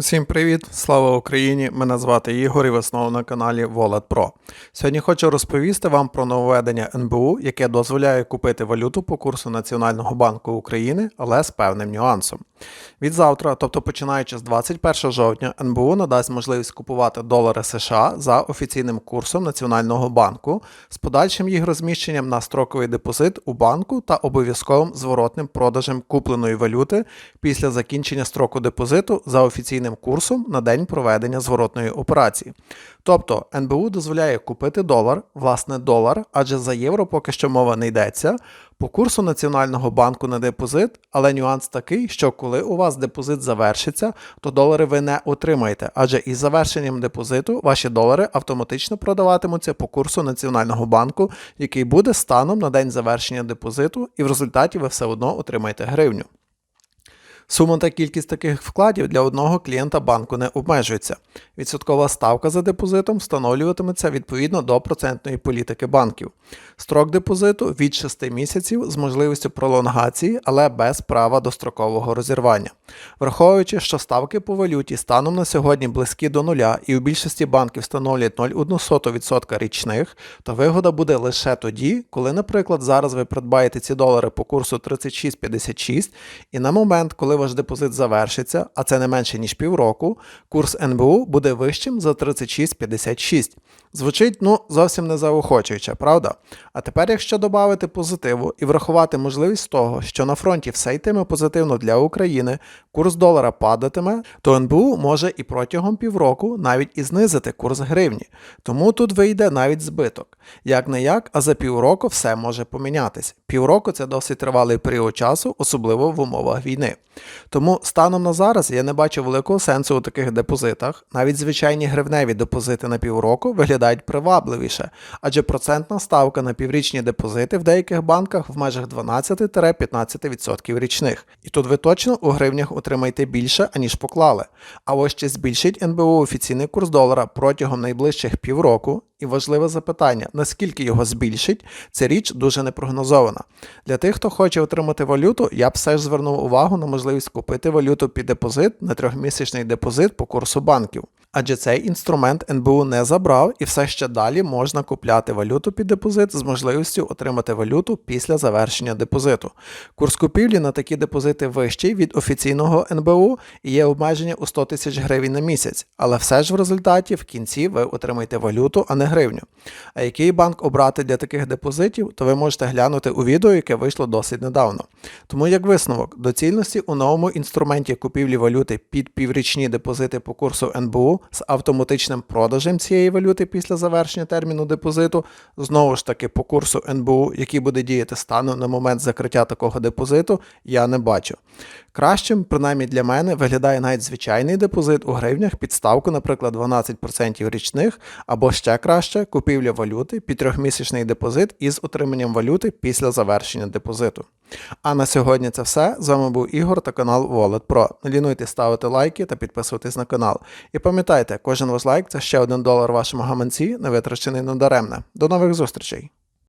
Усім привіт! Слава Україні! Мене звати Ігор і ви знову на каналі Wallet Pro. Сьогодні хочу розповісти вам про нововведення НБУ, яке дозволяє купити валюту по курсу Національного банку України, але з певним нюансом. Від завтра, тобто починаючи з 21 жовтня, НБУ надасть можливість купувати долари США за офіційним курсом Національного банку з подальшим їх розміщенням на строковий депозит у банку та обов'язковим зворотним продажем купленої валюти після закінчення строку депозиту за офіційним курсом на день проведення зворотної операції. Тобто НБУ дозволяє купити долар, власне долар, адже за євро поки що мова не йдеться, по курсу Національного банку на депозит, але нюанс такий, що коли у вас депозит завершиться, то долари ви не отримаєте, адже із завершенням депозиту ваші долари автоматично продаватимуться по курсу Національного банку, який буде станом на день завершення депозиту, і в результаті ви все одно отримаєте гривню. Сума та кількість таких вкладів для одного клієнта банку не обмежується. Відсоткова ставка за депозитом встановлюватиметься відповідно до процентної політики банків. Строк депозиту від 6 місяців з можливістю пролонгації, але без права дострокового розірвання. Враховуючи, що ставки по валюті станом на сьогодні близькі до нуля і у більшості банків становлять 0,1% річних, то вигода буде лише тоді, коли, наприклад, зараз ви придбаєте ці долари по курсу 36,56 і на момент, коли ваш депозит завершиться, а це не менше ніж півроку, курс НБУ буде вищим за 36,56. Звучить ну зовсім не заохочуюче, правда? А тепер, якщо додати позитиву і врахувати можливість того, що на фронті все йтиме позитивно для України, курс долара падатиме, то НБУ може і протягом півроку навіть і знизити курс гривні. Тому тут вийде навіть збиток. Як не як, а за півроку все може помінятися. Півроку це досить тривалий період часу, особливо в умовах війни. Тому станом на зараз я не бачу великого сенсу у таких депозитах. Навіть звичайні гривневі депозити на півроку виглядають привабливіше, адже процентна ставка на піврічні депозити в деяких банках в межах 12-15% річних. І тут ви точно у гривнях отримаєте більше, аніж поклали. А ось чи збільшить НБУ офіційний курс долара протягом найближчих півроку, і важливе запитання, наскільки його збільшить, ця річ дуже непрогнозована. Для тих, хто хоче отримати валюту, я б все ж звернув увагу на можливість купити валюту під депозит на трьохмісячний депозит по курсу банків. Адже цей інструмент НБУ не забрав і все ще далі можна купляти валюту під депозит з можливістю отримати валюту після завершення депозиту. Курс купівлі на такі депозити вищий від офіційного НБУ і є обмеження у 100 тисяч гривень на місяць, але все ж в результаті в кінці ви отримаєте валюту, а не гривню. А який банк обрати для таких депозитів, то ви можете глянути у відео, яке вийшло досить недавно. Тому як висновок, доцільності у новому інструменті купівлі валюти під піврічні депозити по курсу НБУ з автоматичним продажем цієї валюти після завершення терміну депозиту, знову ж таки по курсу НБУ, який буде діяти станом на момент закриття такого депозиту, я не бачу. Кращим, принаймні для мене, виглядає навіть звичайний депозит у гривнях під ставку, наприклад, 12% річних, або ще краще купівля валюти під трьохмісячний депозит із отриманням валюти після завершення депозиту. А на сьогодні це все. З вами був Ігор та канал Wallet Pro. Не лінуйте ставити лайки та підписуватись на канал. І пам'ятайте, кожен ваш лайк це ще один долар вашому гаманці, не витрачений надаремне. До нових зустрічей!